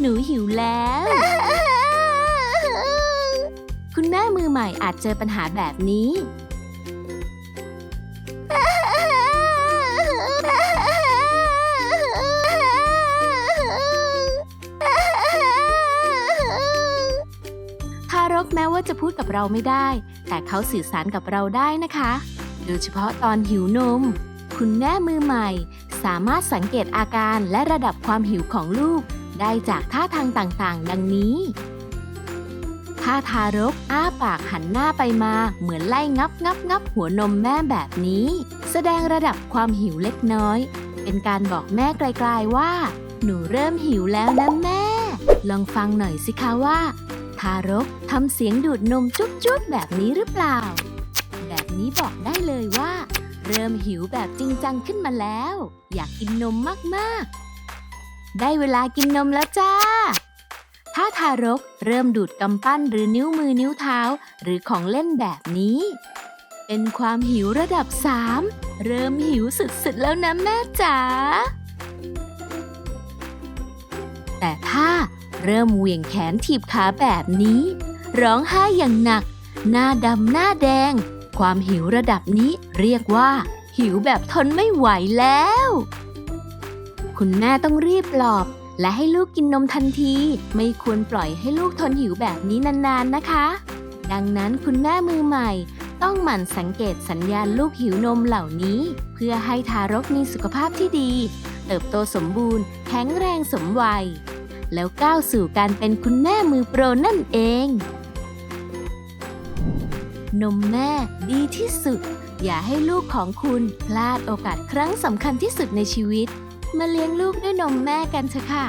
หนูหิวแล้ว คุณแม่มือใหม่อาจเจอปัญหาแบบนี้ ทารกแม้ว่าจะพูดกับเราไม่ได้ แต่เขาสื่อสารกับเราได้นะคะ โดยเฉพาะตอนหิวนม คุณแม่มือใหม่ สามารถสังเกตอาการและระดับความหิวของลูก ได้จากท่าทางต่างๆ ดังนี้ ถ้าทารกอ้าปากหันหน้าไปมาเหมือนไล่งับงับงับหัวนมแม่แบบนี้ แสดงระดับความหิวเล็กน้อย เป็นการบอกแม่ไกลๆว่า หนูเริ่มหิวแล้วนะแม่ ลองฟังหน่อยสิคะว่า ทารกทำเสียงดูดนมจุ๊บๆแบบนี้หรือเปล่า แบบนี้บอกได้เลยว่า ริ่มหิวแบบจริงจังขึ้นมาแล้ว อยากกินนมมากๆ ได้เวลากินนมแล้วจ้า ถ้าทารกเริ่มดูดกำปั้นหรือนิ้วมือนิ้วเท้า หรือของเล่นแบบนี้ เป็นความหิวระดับ3เริ่มหิวสุดๆแล้วนะแม่จ๋าแต่ถ้าเริ่มเหวี่ยงแขนถีบขาแบบนี้ ร้องไห้อย่างหนัก หน้าดำหน้าแดง ความหิวระดับนี้เรียกว่า หิวแบบทนไม่ไหวแล้ว คุณแม่ต้องรีบปลอบ และให้ลูกกินนมทันที ไม่ควรปล่อยให้ลูกทนหิวแบบนี้นานๆนะคะ ดังนั้นคุณแม่มือใหม่ ต้องหมั่นสังเกตสัญญาณลูกหิวนมเหล่านี้ เพื่อให้ทารกมีสุขภาพที่ดี เติบโตสมบูรณ์ แข็งแรงสมวัย แล้วก้าวสู่การเป็นคุณแม่มือโปรนั่นเอง นมแม่ดีที่สุด อย่าให้ลูกของคุณพลาดโอกาสครั้งสำคัญที่สุดในชีวิต มาเลี้ยงลูกด้วยนมแม่กันเถอะค่ะ